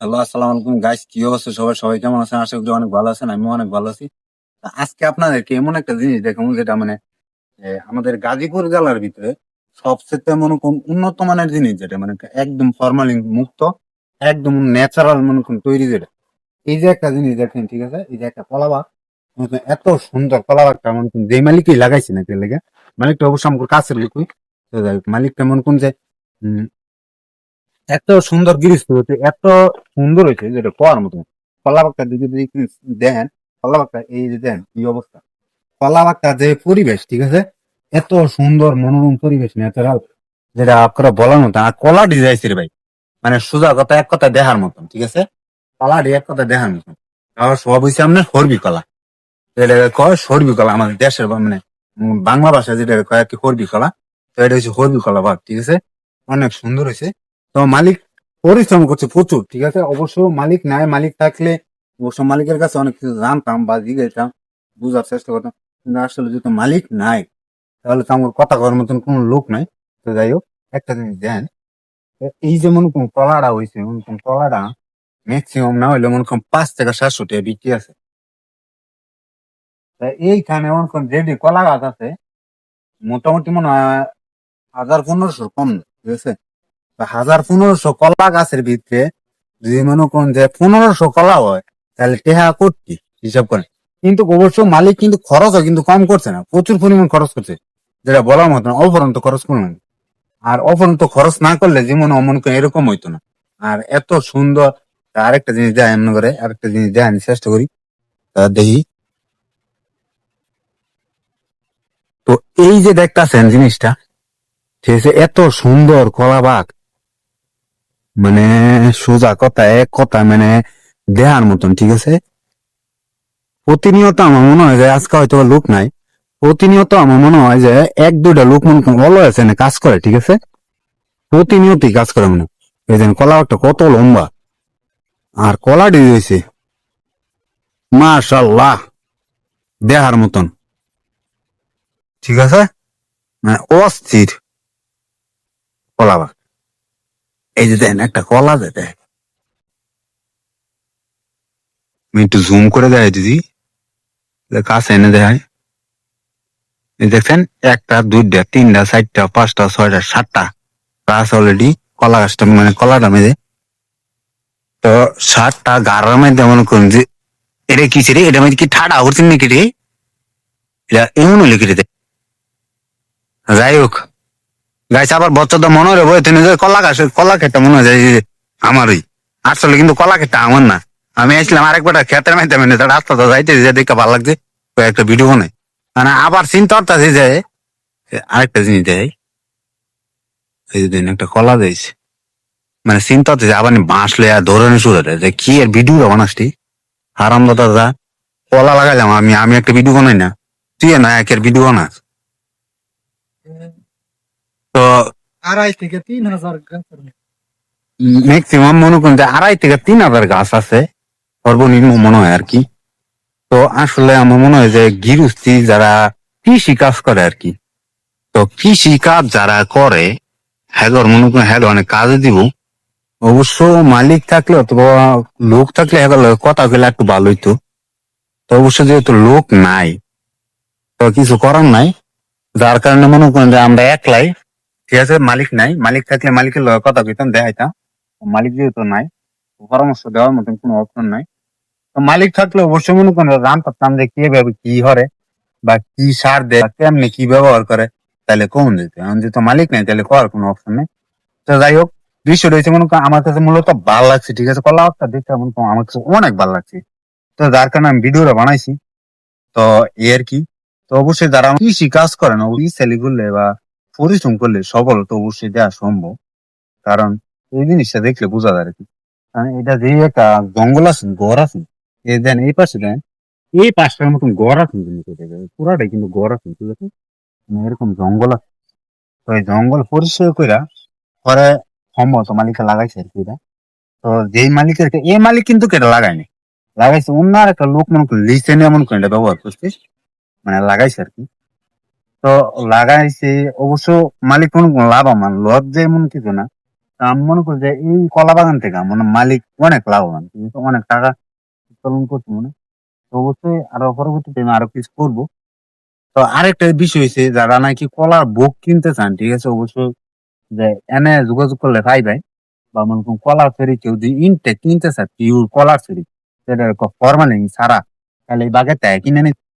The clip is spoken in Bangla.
হ্যালো আসসালামু আলাইকুম। গাইস কি অবস্থা? সবাই সবাই কেমন আছেন? আশা করি অনেক ভালো আছেন আমি অনেক ভালো আছি। আজকে আপনাদেরকে এমন একটা জিনিস দেখাবো, যেটা মানে আমাদের গাজীপুর জেলার ভিতরে সবচেয়ে মনে করুন উন্নত মানের জিনিস যেটা মানে একদম ফরমালিন মুক্ত, একদম ন্যাচারাল মনে করুন তৈরি যেটা। এই যে একটা জিনিস দেখেন, ঠিক আছে? এই যে একটা কলাবাগ এত সুন্দর কলাবাগটা মনে করুন যে মালিকই লাগাইছে না কে লেগে। মালিকটা অবশ্য আমার কাছের লুকুই। মালিকটা মনে করুন যে এত সুন্দর গৃহস্থ হচ্ছে এত সুন্দর হয়েছে যেটা কোয়ার মতো। কলাবাগটা যদি যদি দেন কলাবাগটা এই যে দেন কি অবস্থা। কলাবাগটা যে পরিবেশ, ঠিক আছে? এত সুন্দর মনোরম পরিবেশ ন্যাচারাল যেটা আপনারা বলার মতো আর কলা ডিজাইছে রে ভাই মানে সোজা কথা, এক কথা দেখার মতন, ঠিক আছে? কলাটি এক কথা দেখার মতন। আবার সব হয়েছে আপনার হরবি কলা। এটা কয় সরবি কলা? আমাদের দেশের মানে বাংলা ভাষা যেটা কয় আর কি হরবি কলা? তো এটা হচ্ছে হরবি কলা ভাগ ঠিক আছে? অনেক সুন্দর হয়েছে তো মালিক পরিশ্রম করছে প্রচুর, ঠিক আছে? অবশ্য মালিক নাই, মালিক থাকলে, অবশ্য মালিকের কাছে অনেক কিছু জানতাম বা জিজ্ঞাসতাম বুঝার চেষ্টা করতাম, কিন্তু আসলে যেহেতু মালিক নাই, তাহলে তো আমার কথা করার মতন কোনো লোক নাই। তো যাই হোক, একটা জিনিস দেন, এই যে মনে করুন কলাটা হয়েছে মনে করুন কলাটা ম্যাক্সিমাম না হইলে মনে করুন পাঁচ থেকে সাতশো টাকা বিক্রি আছে। এইখানে মনে করুন যেটি কলা গাছ আছে, মোটামুটি মনে হয় হাজার পনেরোশো কম, ঠিক আছে? হাজার পনেরোশো কলা গাছের ভিতরে যদি মনে করেন যে পনেরোশো কলা হয়, তাহলে টেহা করছি হিসাব করেন কিন্তু অবশ্য মালিক কিন্তু খরচও কিন্তু কম করছে না, প্রচুর পরিমাণ খরচ করছে। যেটা বলার মতো না অপরন্ত খরচ করলেন আর অপরন্ত খরচ না করলে যেমন অমন এরকম হইতো না। আর এত সুন্দর আরেকটা জিনিস দেয় এমন করে, আরেকটা জিনিস দেয় আমি চেষ্টা করি। দেখি। তো এই যে দেখতাছেন জিনিসটা, ঠিক আছে, এত সুন্দর কলা বাগ। মানে সোজা কথা, এক কথা মানে দেহার মতন, ঠিক আছে? প্রতিনিয়ত আমার মনে হয় যে আজকে হয়তো লোক নাই, প্রতিনিয়ত আমার মনে হয় যে এক, দুইটা লোক মনে অলো আছে না কাজ করে, ঠিক আছে? প্রতিনিয়তই কাজ করে মনে। এই যেন কলা একটা কত লম্বা। আর কলা দিয়ে হয়েছে মাশাল্লাহ দেহার মতন। ঠিক আছে? মানে অস্থির কলা বাগ এই যে দেন, একটা কলা দেখ আমি একটু জুম করে দেয় দিদি। কাছে এনে দেয় দেখছেন, একটা, দুইটা, তিনটা, চারটা, পাঁচটা, ছয়টা, সাতটা। গাছ অলরেডি কলা গাছটা মানে কলাটা মেঝে তো সাতটা গাড়ার মধ্যে মনে করুন যে, এটা কি রে এটা মধ্যে কি ঠাডা উঠছেন নাকি রে? এটা এমন হলে কি রে যাই হোক। গাছ আবার বছর তো মনে বই তুমি যে কলা গাছ কলা খেতে মনে হয় যে আমারই। আসলে কিন্তু কলা খেতে আমার না। আমি আসলাম আরেকবার খেতে মাইতে মানে তার রাস্তা তো যাইতে যে দেখে ভালো লাগছে একটা ভিডিও বানাই। মানে আবার চিন্তা করতেছি যে আরেকটা জিনিস দেয় এই যে একটা কলা দিয়েছে মানে চিন্তা হচ্ছে আবার বাঁশ লইয়া ধরে শুরু যে কি এর ভিডিও বানাসটি হারাম দাদা কলা লাগাইলাম, আমি আমি একটা ভিডিও বানাই না। তুই না, একের ভিডিও বানাস। তো আড়াই থেকে তিন হাজার ম্যাক্সিমাম মনে করেন যে আড়াই থেকে তিন হাজার গাছ আছে। সর্বনিম্ন মনে হয় আর কি। তো আসলে আমার মনে হয় যে গৃহস্থী যারা কৃষি কাজ করে আর কি তো কৃষি কাজ যারা করে হ্যাগর মনে করেন হ্যাঁ অনেক কাজে দিব। অবশ্য মালিক থাকলে অথবা লোক থাকলে হ্যাগর কথা গেলে একটু ভালো হইতো। তো অবশ্য যেহেতু লোক নাই তো কিছু করার নাই যার কারণে মনে করেন যে আমরা একলাই ঠিক আছে, মালিক নাই। মালিক থাকলে মালিকের লগে কথা কইতাম দেখাইতাম মালিক যেহেতু নাই, পরামর্শ দেওয়ার মতন কোনো অপশন নাই। তো মালিক থাকলে অবশ্যই মনে করেন রান পারতাম যে কীভাবে কি হরে বা কি সার দেয় কেমনে কি ব্যবহার করে, তাহলে কমন যেত। এখন যেহেতু মালিক নাই, তাহলে করার কোনো অপশন নেই। তো যাই হোক বিষয় রয়েছে মনে করেন আমার কাছে মূলত ভালো লাগছে, ঠিক আছে? কলা একটা দেখতে মনে করেন আমার কাছে অনেক ভালো লাগছে। তো যার কারণে আমি ভিডিওটা বানাইছি। তো এই আর কি। তো অবশ্যই যারা কৃষি কাজ করেন ওই সেলি করলে বা পরিশ্রম করলে সফল তো অবশ্যই দেওয়া সম্ভব। কারণ এই জিনিসটা দেখলে বোঝা যায় আর কি কারণ এটা যে একটা জঙ্গল আছে, গড় আছে এই দেন এই পাশে দেন, এই পাশটার মতন গড় আছে কিন্তু পুরাটাই কিন্তু গড় আছে, ঠিক আছে? মানে এরকম জঙ্গল আছে। তো এই জঙ্গল পরিষ্কার কইরা পরে সম্ভবত মালিকে লাগাইছে আর কি এটা। তো যেই মালিকের এই মালিক কিন্তু কেটে লাগায়নি? লাগাইছে অন্য একটা লোক, মনে করেন লিসে নিয়ে মনে করেন এটা ব্যবহার করছে। মানে লাগাইছে আর কি তো লাগাইছে, অবশ্য মালিক কোনো লাভ আমার লস যে এমন কিছু না। আমি মনে করি যে এই কলা বাগান থেকে আমার মালিক অনেক লাভবান অনেক টাকা উত্তোলন করছে মনে। অবশ্যই আরও পরবর্তীতে আমি আরও কিছু করব। তো আরেকটা বিষয় হয়েছে যারা নাকি কলার বুক কিনতে চান, ঠিক আছে? অবশ্যই যে এনে যোগাযোগ করলে পাই ভাই, বা মনে করুন কলার ফেরি কেউ যদি ইনটেক কিনতে চায় পিওর কলার ফেরি সেটা ফরমালিন ছাড়া, তাহলে এই বাগে তাই কিনে নিতে